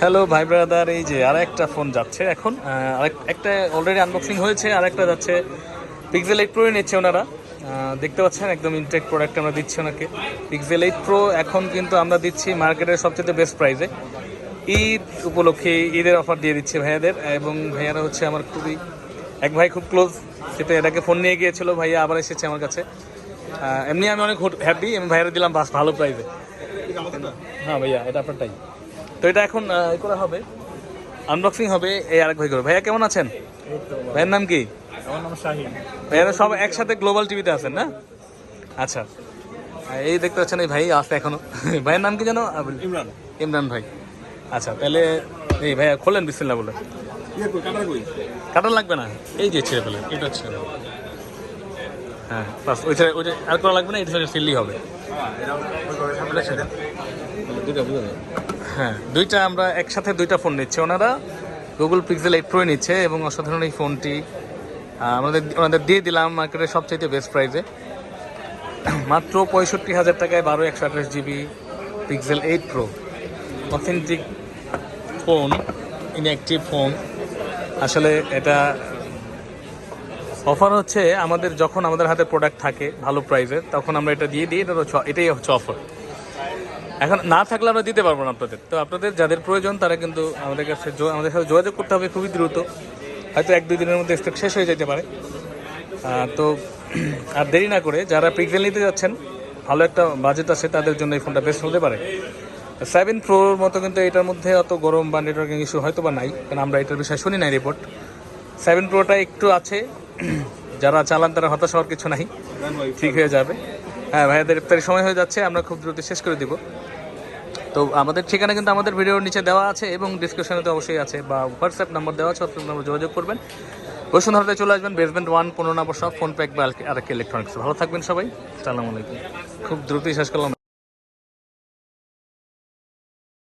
Hello ভাই brother এই যে আর একটা ফোন যাচ্ছে এখন। একটা অলরেডি আনবক্সিং হয়েছে আর একটা যাচ্ছে। পিক্সেল এইট প্রো নিচ্ছে ওনারা। দেখতে পাচ্ছেন একদম ইনটেক প্রোডাক্ট আমরা দিচ্ছি ওনাকে। পিক্সেল এইট প্রো এখন কিন্তু আমরা দিচ্ছি মার্কেটের সবচেয়ে বেস্ট প্রাইসে ঈদ উপলক্ষে ঈদের অফার দিয়ে দিচ্ছে ভাইয়াদের এবং ভাইয়ারা হচ্ছে আমার খুবই এক ভাই খুব ক্লোজ সেটা এটাকে ফোন নিয়ে গিয়েছিল ভাইয়া আবার এসেছে আমার কাছে। এমনি আমি অনেক হ্যাপি আমি ভাইয়ারা দিলাম বাস ভালো প্রাইসে হ্যাঁ ভাইয়া এটা আপনারটাই। তো এটা এখন করা হবে। আনবক্সিং হবে এই আরেক ভাই করে। ভাইয়া কেমন আছেন? ভাইয়ের নাম কি? আমার নাম শাহিন। ভাইয়ারা সব একসাথে গ্লোবাল টিভিতে আছেন না? আচ্ছা। এই দেখতে পাচ্ছেন এই ভাই আছে এখনও। ভাইয়ের নাম কি জানো ইমরান। ইমরান ভাই। আচ্ছা তাহলে এই ভাইয়া খোলেন বিসমিল্লাহ বলে। ইয়ে কাটার লাগবে না? এই যে ছেড়ে ফেলেন এটা হ্যাঁ বাস ওই ছেড়ে ওই যে আর করা লাগবে না এটা ছেড়ে ফিরলেই হবে হ্যাঁ দুইটা আমরা একসাথে দুইটা ফোন নিচ্ছে। ওনারা গুগল পিক্সেল এইট প্রো নিচ্ছে এবং অসাধারণ এই ফোনটি আমাদের ওনাদের দিয়ে দিলাম মার্কেটের সবচাইতে বেস্ট প্রাইসে মাত্র পঁয়ষট্টি হাজার টাকায় বারো একশো আঠাশ GB Pixel eight pro authentic phone inactive phone আসলে এটা অফার হচ্ছে আমাদের যখন আমাদের হাতে প্রোডাক্ট থাকে ভালো প্রাইসের তখন আমরা এটা দিয়ে দিই। এটা হচ্ছে এটাই হচ্ছে অফার এখন না থাকলে আমরা দিতে পারব না আপনাদের। তো আপনাদের যাদের প্রয়োজন তারা কিন্তু আমাদের কাছে আমাদের সাথে যোগাযোগ করতে হবে খুবই দ্রুত। হয়তো এক দুই দিনের মধ্যে স্টক শেষ হয়ে যেতে পারে। তো আর দেরি না করে যারা পিক্সেল নিতে যাচ্ছেন ভালো একটা বাজেট আছে তাদের জন্য এই ফোনটা বেস্ট হতে পারে। সেভেন প্রোর মতো কিন্তু এটার মধ্যে অত গরম বা নেটওয়ার্কিং ইস্যু হয়তো বা নাই কারণ আমরা এটার বিষয়ে শুনি নাই রিপোর্ট সেভেন প্রোটা একটু আছে। যারা চালান তারা হতাশ হওয়ার কিছু নাই। ঠিক হয়ে যাবে। হ্যাঁ ভাইয়াদের ইফতারি সময় হয়ে যাচ্ছে, আমরা খুব দ্রুত শেষ করে দিব। তো আমাদের ঠিকানা কিন্তু আমাদের ভিডিওর নিচে দেওয়া আছে এবং ডিসক্রিপশনে তো অবশ্যই আছে, বা হোয়াটসঅ্যাপ নাম্বার দেওয়া আছে হোয়াটসঅ্যাপ নাম্বার যোগাযোগ করবেন। বসুন্ধরাতে চলে আসবেন বেসমেন্ট ওয়ান পনেরো নম্বর সব ফোন প্যাক বা আরেক ইলেকট্রনিক্স ভালো থাকবেন সবাই সালাম আলাইকুম। খুব দ্রুতই শেষ করলাম।